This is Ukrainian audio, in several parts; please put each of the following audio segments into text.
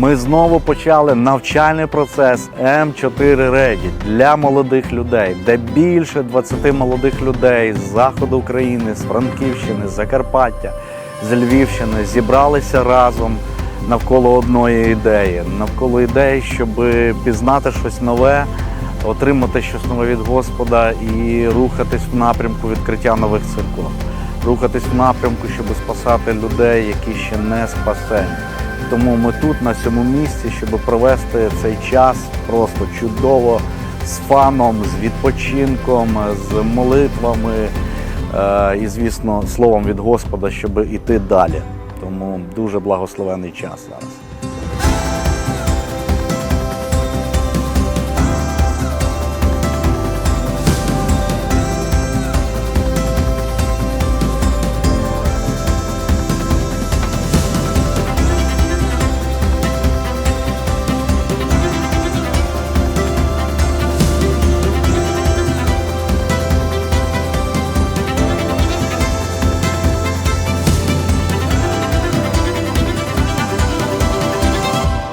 Ми знову почали навчальний процес М4 Ready для молодих людей, де більше 20 молодих людей з заходу України, з Франківщини, з Закарпаття, з Львівщини зібралися разом навколо одної ідеї, навколо ідеї, щоб пізнати щось нове, отримати щось нове від Господа і рухатись в напрямку відкриття нових церков, рухатись в напрямку, щоб спасати людей, які ще не спасені. Тому ми тут, на цьому місці, щоб провести цей час просто чудово з фаном, з відпочинком, з молитвами е, і, звісно, словом від Господа, щоб іти далі. Тому дуже благословений час зараз.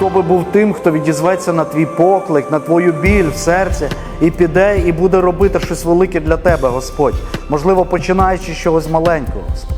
Хто би був тим, хто відізветься на твій поклик, на твою біль в серці, і піде, і буде робити щось велике для тебе, Господь. Можливо, починаючи з чогось маленького. Господь.